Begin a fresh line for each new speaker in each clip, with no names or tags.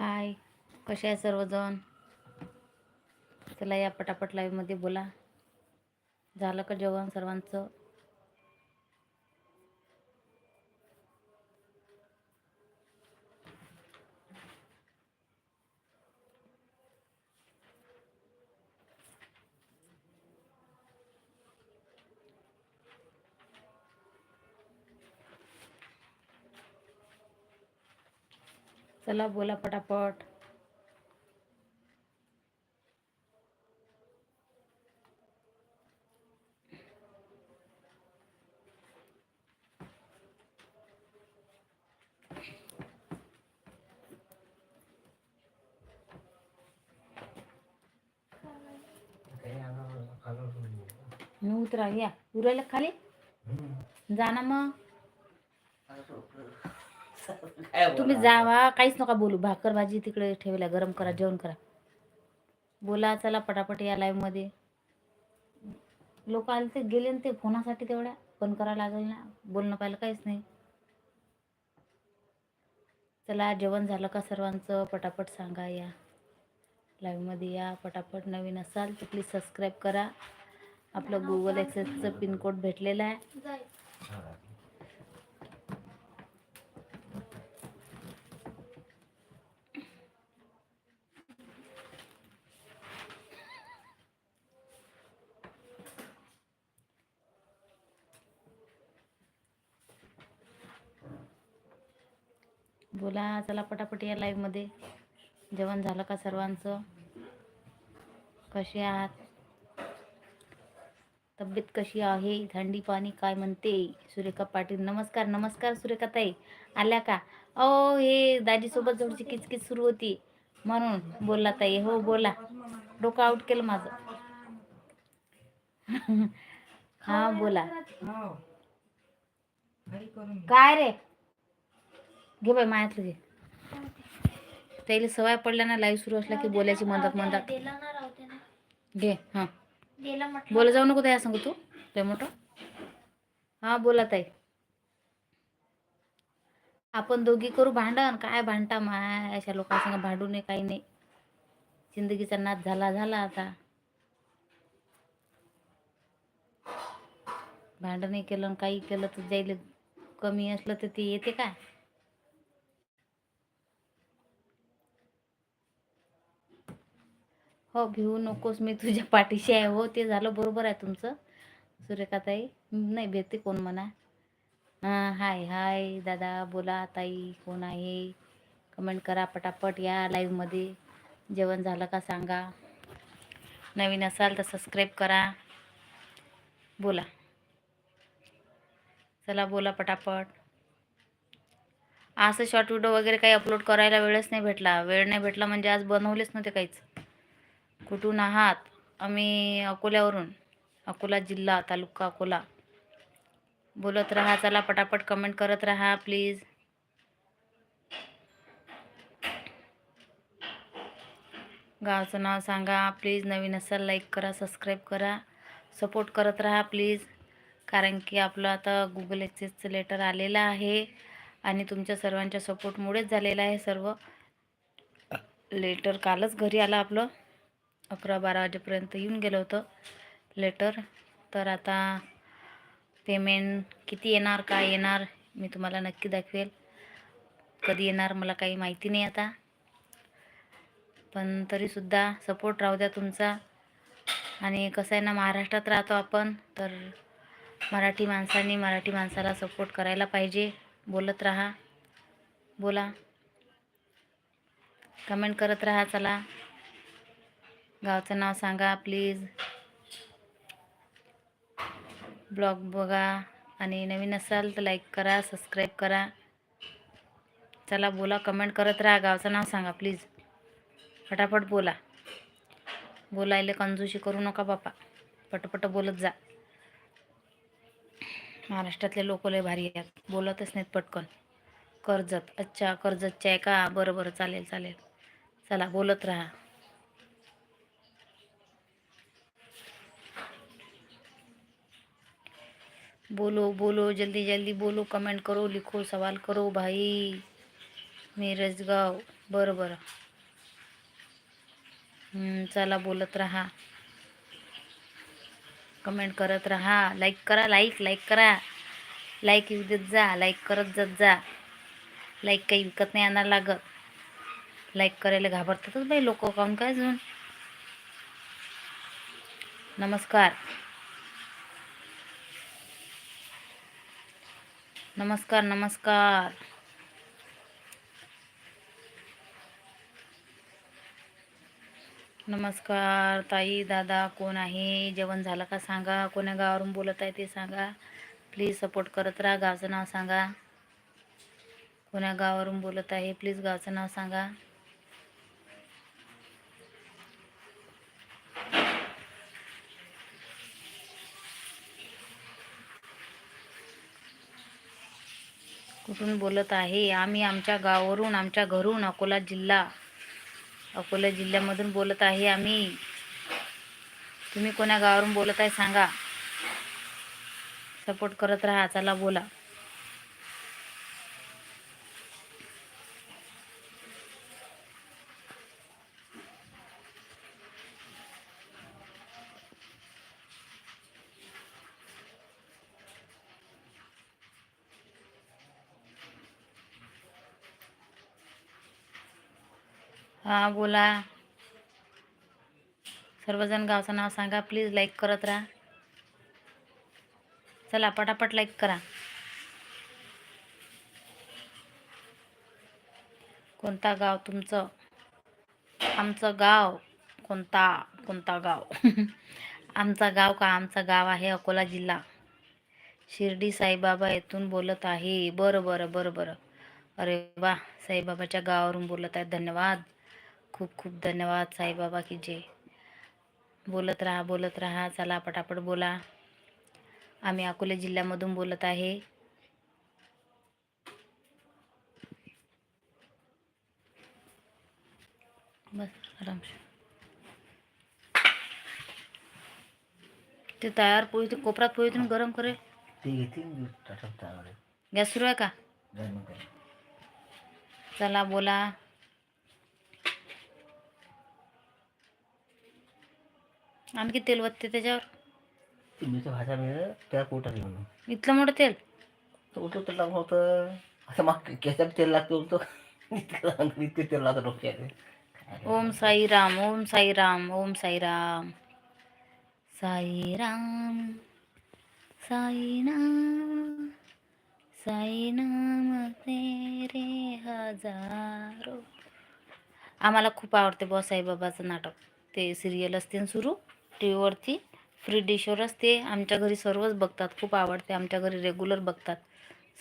हाय कसे आहे सर्वजण? चला या पटापट लाईव्हमध्ये बोला. झालं का जेवण सर्वांचं? चला बोला पटापट. मी उतरा या. उरायला खाली? जा ना मग. तुम्ही जावा काहीच नका बोलू. भाकर भाजी तिकडे ठेवल्या गरम करा जेवण करा. बोला चला पटापट या लाईव्हमध्ये. लोक आले ते गेले ना ते फोनासाठी तेवढ्या. पण करा लागेल ना. बोलणं पाहिलं काहीच नाही. चला जेवण झालं का सर्वांचं? पटापट सांगा या लाईव्हमध्ये या. पटापट नवीन असाल तर प्लीज सबस्क्राईब करा. आपलं गुगल ॲक्सेसचं पिनकोड भेटलेलं आहे. बोला चला पटापट या लाईव्हमध्ये. जेवण झालं का सर्वांचं? कसे आहात? तब्येत कशी आहे? थंडी पाणी काय म्हणते? सुरेखा पाटील नमस्कार नमस्कार सुरेखा ताई आल्या का? ओ हे दाजीसोबत थोडीशी किचकिच सुरू होती. म्हणून बोलला ताई. हो बोला. डोकं आउट केलं माझं. हा बोला. काय रे? घे बाय मायातलं घे. त्याला सवय पडल्या ना लाईव्ह सुरू असला की बोलायची मंदात मंदात घे हां. बोला जाऊ नको त्या सांगू तू ते मोठं. हां बोला ताई. आपण दोघी करू भांडण? काय भांडता माय? अशा लोकांसंग भांडू नये काही नाही जिंदगीचा नाच झाला झाला आता. भांडण केलं काही केलं तर जाईल. कमी असलं तर ते येते काय? हो भिवू नकोस मी तुझ्या पाठीशी आहे. हो ते झालं बरोबर आहे तुमचं. सूर्यकाताई नाही भेटते कोण म्हणा. हां हाय हाय दादा बोला ताई कोण आहे? कमेंट करा पटापट या लाईव्हमध्ये जेवण झालं का सांगा. नवीन असाल तर सबस्क्राईब करा. बोला. चला बोला पटापट. असं शॉर्ट व्हिडिओ वगैरे काही अपलोड करायला वेळच नाही भेटला. वेळ नाही भेटला म्हणजे आज बनवलेच नव्हते काहीच. कुठून आहात? आम्ही अकोल्यावरून अकोला जिल्हा तालुका अकोला. बोलत राहा चला पटापट कमेंट करत राहा प्लीज गावचं नाव सांगा प्लीज नवीन असाल लाईक करा सबस्क्राईब करा. सपोर्ट करत राहा प्लीज कारण की आपलं आता गुगल एक्सेसचं लेटर आलेलं आहे आणि तुमच्या सर्वांच्या सपोर्टमुळेच झालेलं आहे सर्व. लेटर कालच घरी आलं आपलं. अकरा बारा वाजेपर्यंत येऊन गेलं होतं लेटर. तर आता पेमेंट किती येणार काय येणार मी तुम्हाला नक्की दाखवेल. कधी येणार मला काही माहिती नाही आता. पण तरीसुद्धा सपोर्ट राहू द्या तुमचा. आणि कसं आहे ना महाराष्ट्रात राहतो आपण तर मराठी माणसांनी मराठी माणसाला सपोर्ट करायला पाहिजे. बोलत राहा. बोला. कमेंट करत राहा चला. गावचं नाव सांगा प्लीज ब्लॉग बघा आणि नवीन असाल तर लाईक करा सबस्क्राईब करा. चला बोला कमेंट करत राहा. गावचं नाव सांगा प्लीज फटाफट बोला. बोलायला कंजूशी करू नका बापा. पटपट बोलत जा. महाराष्ट्रातले लोक लय भारी आहेत. बोलतच नाहीत पटकन. कर्जत. अच्छा कर्जतच्या आहे का बरं बरं. चालेल चालेल. चला बोलत राहा. बोलो बोलो जल्दी जल्दी बोलो कमेंट करो लिखो सवाल करो भाई। मिरजगाव बरं बरं. चला बोलत राहा. कमेंट करत राहा. लाईक करा लाईक लाईक करा. लाईक येऊ देत जा लाईक करत जात जा. लाईक काही विकत नाही आणायला लागत. लाईक करायला घाबरतातच बाई लोक काऊन काय अजून? नमस्कार. नमस्कार नमस्कार. नमस्कार ताई दादा कोण आहे? जेवण झालं का सांगा? कोण्या गावावरून बोलत आहे ते सांगा. प्लीज सपोर्ट करत राहा गावचं नाव सांगा. कोण्या गावावरून बोलत आहे प्लीज गावचं नाव सांगा. कुठून बोलत आहे? आम्ही आमच्या गावावरून आमच्या घरून अकोला जिल्हा अकोला जिल्ह्यामधून बोलत आहे आम्ही. तुम्ही कोण्या गावावरून बोलत आहे सांगा. सपोर्ट करत राहा चला बोला. हा बोला. सर्वजण गावचं नाव सांगा. प्लीज लाईक करत राहा. चला पटापट लाईक करा. कोणता गाव तुमचं? आमचं गाव कोणता? कोणता गाव? आमचा गाव का? आमचा गाव आहे अकोला जिल्हा. शिर्डी साईबाबा येथून बोलत आहे. बरं बरं बरं बरं. अरे वा साईबाबाच्या गावावरून बोलत आहे धन्यवाद. खूप खूप धन्यवाद साईबाबा की जय बोलत राहा बोलत राहा. चला पटापट बोला. आम्ही अकोले जिल्ह्यामधून बोलत आहे. बस आरामशीर ते तयार पोळी ते कोपरात पोळी तुम्ही गरम करे
ते घेतील टाटा
गॅस सुरू आहे का? चला बोला. आणखी तेल वत्ते त्याच्यावर?
तुम्हीचं भाषा मिळेल त्या पोटात म्हणून?
इथलं मोठं तेल?
उलटं तेल लागलं होतं. असं मग केसात तेल लागतं उलटं. इतके तेल लागतं डोक्यात.
ओम साईराम ओम साईराम ओम साईराम साईराम साईनाम साईनाम तेरे हजारो. आम्हाला खूप आवडते बुवा साईबाबाचं नाटक. ते सिरियल असते सुरू. टी व्हीवरती फ्री डिशवरच ते आमच्या घरी सर्वच बघतात. खूप आवडते. आमच्या घरी रेग्युलर बघतात.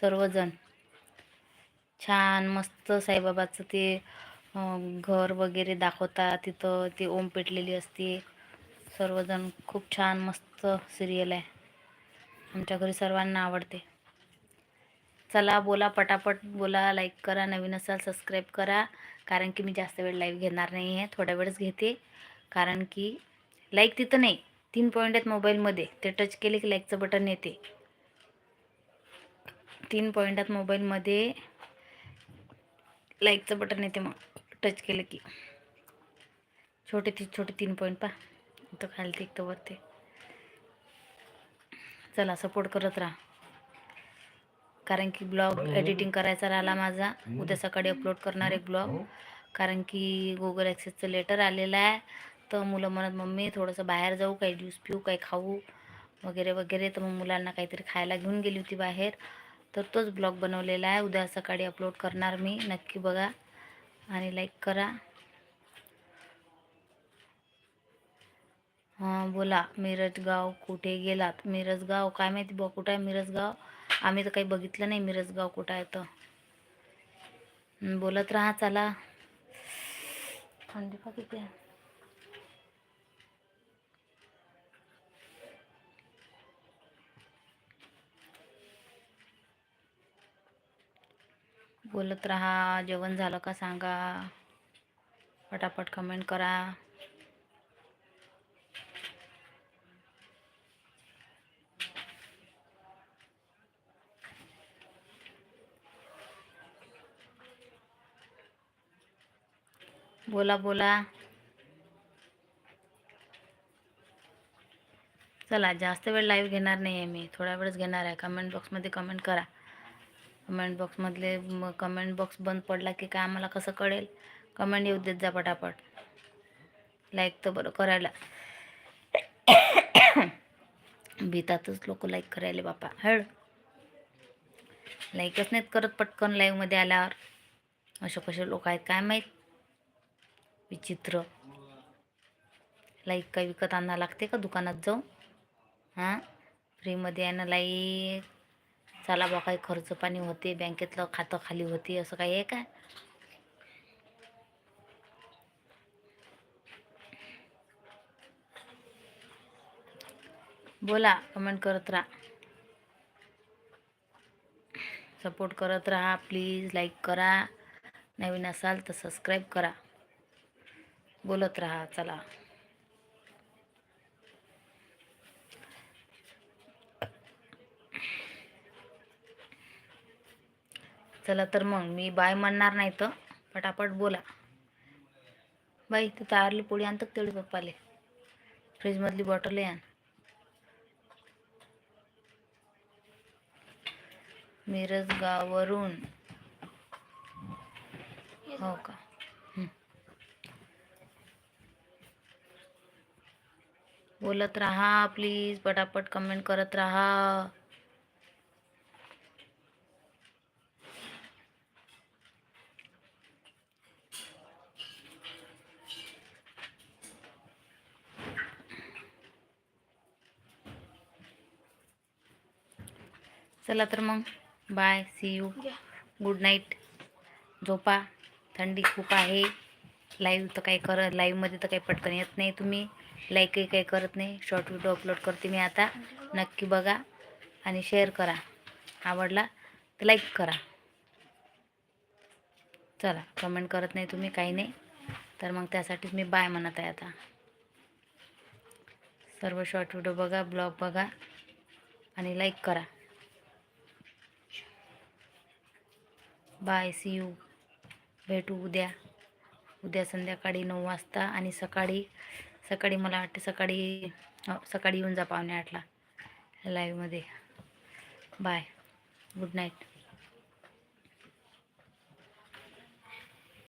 सर्वजण. छान मस्त साईबाबाचं ते घर वगैरे दाखवतात. तिथं ते ओम पेटलेली असते. सर्वजण खूप छान मस्त सिरियल आहे. आमच्या घरी सर्वांना आवडते. चला बोला पटापट. बोला लाईक करा. नवीन असाल सबस्क्राईब करा. कारण की मी जास्त वेळ लाईव्ह घेणार नाही आहे थोड्या वेळच घेते. कारण की लाईक तिथं नाही. तीन पॉईंट आहेत मोबाईलमध्ये ते टच केले की लाईकचं बटन येते. तीन पॉईंट आहेत मोबाईलमध्ये लाईकचं बटन येते मग. टच केलं की. छोटे ती छोटे तीन पॉईंट पा इथं खालते एक तर वरते. चला सपोर्ट करत राहा. कारण की ब्लॉग एडिटिंग करायचा राहिला माझा. उद्या सकाळी अपलोड करणार एक ब्लॉग कारण की गुगल ॲक्सेसचं लेटर आलेलं आहे. तर मुलं म्हणत मम्मी थोडंसं बाहेर जाऊ काही ज्यूस पिऊ काही खाऊ वगैरे वगैरे. तर मग मुलांना काहीतरी खायला घेऊन गेली होती बाहेर. तर तोच ब्लॉग बनवलेला आहे. उद्या सकाळी अपलोड करणार मी. नक्की बघा आणि लाईक करा. हां बोला. मिरजगाव कुठे गेलात? मिरजगाव? काय माहिती बुवा कुठं आहे मिरजगाव? आम्ही तर काही बघितलं नाही मिरजगाव कुठं आहे तर. बोलत राहा चला. थंडी का किती आहे बोलत राहा. जेवण झालं का सांगा. पटापट कमेंट करा. बोला बोला. चला जास्त वेळ लाईव्ह घेणार नाही आहे मी. थोडा वेळच घेणार आहे. कमेंट बॉक्समध्ये कमेंट करा. कमेंट बॉक्समधले मग कमेंट बॉक्स बंद पडला की काय आम्हाला कसं कळेल? कमेंट येऊ देत जा पटापट. लाईक तर बरं करायला. भीतातच लोक लाईक करायला बापा. हळ. लाईकच नाहीत करत पटकन लाईव्हमध्ये आल्यावर. असे कसे लोक आहेत काय माहीत? विचित्र. लाईक काय विकत आणा लागते का दुकानात जाऊ हां? फ्रीमध्ये आहे ना लाईक चला बा काही खर्च पाणी होते बँकेतलं खातं खाली होते असं काही आहे का? बोला कमेंट करत राहा. सपोर्ट करत राहा प्लीज लाईक करा. नवीन असाल तर सबस्क्राईब करा. बोलत राहा चला. चला तर मग मी बाय म्हणणार नाही तर पटापट बोला. बाई तू तारली पोळी आणतात तेवढी पप्पाले. फ्रीजमधली बॉटल आण. मिरजगाववरून हो का? बोलत राहा प्लीज पटापट कमेंट करत राहा. चला तर मग. Bye see you. Good night झोपा. थंडी खूप आहे. लाईव्ह तर काही कर लाईव्हमध्ये तर काही पटकन येत नाही तुम्ही. लाईकही काही करत नाही. शॉर्ट व्हिडिओ अपलोड करते मी आता. नक्की बघा आणि शेअर करा. आवडला तर लाईक करा. चला कमेंट करत नाही तुम्ही काही नाही. तर मग त्यासाठीच मी बाय म्हणत आहे आता. सर्व शॉर्ट व्हिडिओ बघा ब्लॉग बघा आणि लाईक करा. बाय सी यू भेटू उद्या. उद्या संध्याकाळी नऊ वाजता आणि सकाळी सकाळी मला वाटते सकाळी हो, सकाळी येऊन जा पावणे आठला लाईव्हमध्ये बाय गुड नाईट